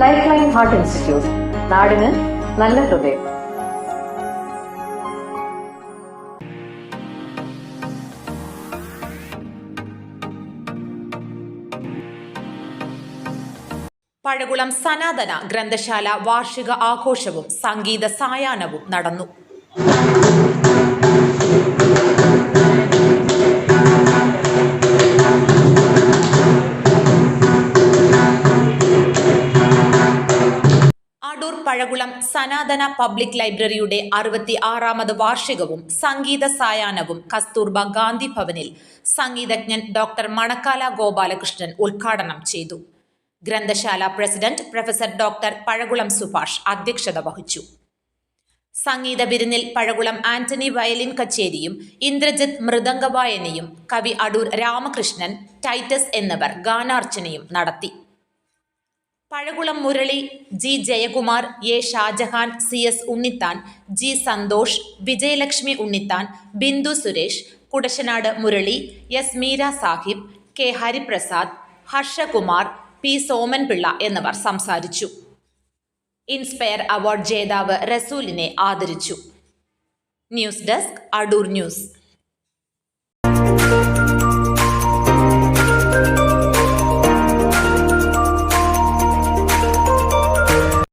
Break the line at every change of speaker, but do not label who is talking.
Life line heart institute നാടിന് നല്ല ഹൃദയം.
പഴകുളം സനാതന ഗ്രന്ഥശാല വാർഷിക ആഘോഷവും സംഗീത സായാഹ്നവും നടന്നു. പഴകുളം സനാതന പബ്ലിക് ലൈബ്രറിയുടെ അറുപത്തി ആറാമത് വാർഷികവും സംഗീത സായാഹ്നവും കസ്തൂർബ ഗാന്ധി ഭവനിൽ സംഗീതജ്ഞൻ ഡോക്ടർ മണക്കാല ഗോപാലകൃഷ്ണൻ ഉദ്ഘാടനം ചെയ്തു. ഗ്രന്ഥശാല president professor doctor Pazhakulam Subhash അധ്യക്ഷത വഹിച്ചു. സംഗീത വിരുന്നിൽ പഴകുളം ആന്റണി വയലിൻ കച്ചേരിയും ഇന്ദ്രജിത് മൃദംഗവായനയും കവി അടൂർ രാമകൃഷ്ണൻ ടൈറ്റസ് എന്നിവർ ഗാനാർച്ചനയും നടത്തി. Pazhakulam Murali G Jayakumar A Shajahan C S Unnithan G Santhosh Vijayalakshmi Unnithan Bindu Suresh Kudassanad Murali S Meera Sahib K Hariprasad Harshakumar P Somanpillai എന്നിവർ സംസാരിച്ചു. ഇൻസ്പയർ അവാർഡ് ജേതാവ് റസൂലിനെ ആദരിച്ചു. News desk Adoor news.